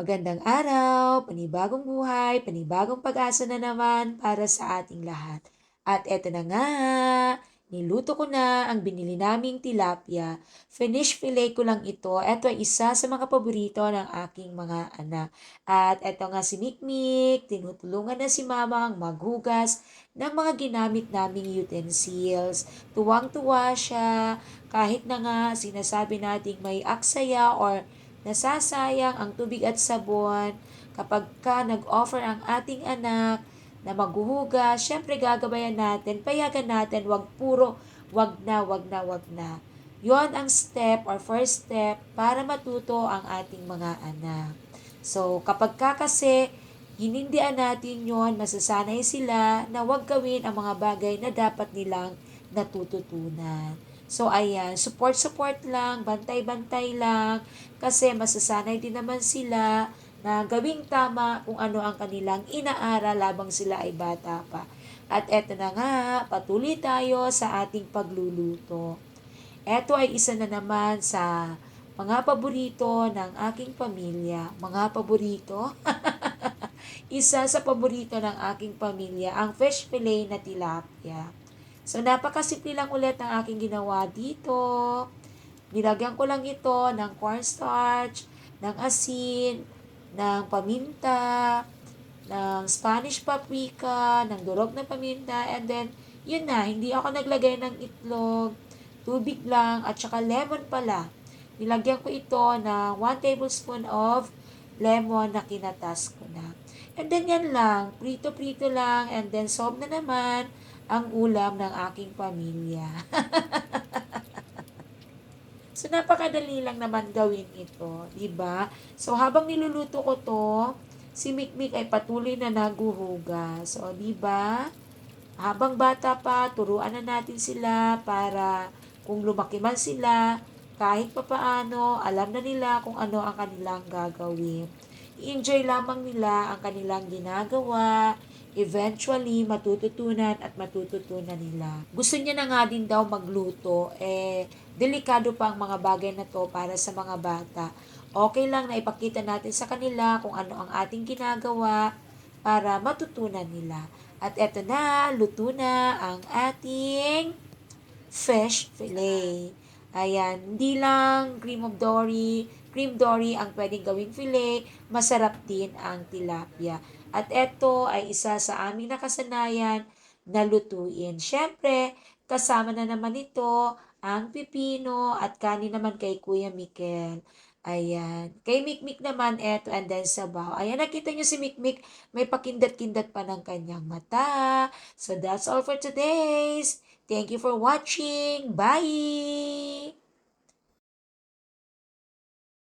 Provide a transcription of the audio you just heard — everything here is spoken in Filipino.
Magandang araw, panibagong buhay, panibagong pag-asa na naman para sa ating lahat. At eto na nga, niluto ko na ang binili naming tilapia. Finish fillet ko lang ito. Ito ay isa sa mga paborito ng aking mga anak. At eto nga si Mikmik, tinutulungan na si Mama ang maghugas ng mga ginamit naming utensils. Tuwang-tuwa siya, kahit na nga sinasabi nating may aksaya or Nasasayang ang tubig at sabon kapag ka nag-offer ang ating anak na maghuhugas, syempre gagabayan natin, payagan natin, wag puro, wag na, wag na, wag na. Yon ang step or first step para matuto ang ating mga anak. So, kapag ka kasi hinindihan natin yon, masasanay sila na wag gawin ang mga bagay na dapat nilang natututunan. So, ayan, support-support lang, bantay-bantay lang, kasi masasanay din naman sila na gawing tama kung ano ang kanilang inaaral labang sila ay bata pa. At eto na nga, patuloy tayo sa ating pagluluto. Eto ay isa na naman sa mga paborito ng aking pamilya. Mga paborito? isa sa paborito ng aking pamilya, ang fish fillet na tilapia. So, napakasimple lang ulit ang aking ginawa dito. Nilagyan ko lang ito ng cornstarch, ng asin, ng paminta, ng Spanish paprika, ng durog na paminta, and then, yun na, hindi ako naglagay ng itlog, tubig lang, at saka lemon pala. Nilagyan ko ito ng 1 tablespoon of lemon na kinatas ko na. And then yan lang, prito-prito lang, and then sob na naman, ang ulam ng aking pamilya. so, napakadali lang naman gawin ito, di ba? So, habang niluluto ko to, si Mikmik ay patuloy na naguhugas. So, di ba? Habang bata pa, turuan na natin sila para kung lumaki man sila, kahit papaano, alam na nila kung ano ang kanilang gagawin. I-enjoy lamang nila ang kanilang ginagawa, eventually matututunan at matututunan nila. Gusto niya na nga din daw magluto, eh, delikado pa ang mga bagay na to para sa mga bata. Okay lang na ipakita natin sa kanila kung ano ang ating ginagawa para matutunan nila. At eto na, luto na ang ating fish fillet. Ayan, hindi lang cream of dory, cream dory ang pwedeng gawing fillet, masarap din ang tilapia. At ito ay isa sa aming nakasanayan na lutuin. Siyempre, kasama na naman ito ang pipino at kanin naman kay Kuya Mikel. Ayan. Kay Mikmik naman, eto, and then sabaw. Ayan, nakita nyo si Mikmik, may pakindat-kindat pa ng kanyang mata. So, that's all for today's. Thank you for watching. Bye!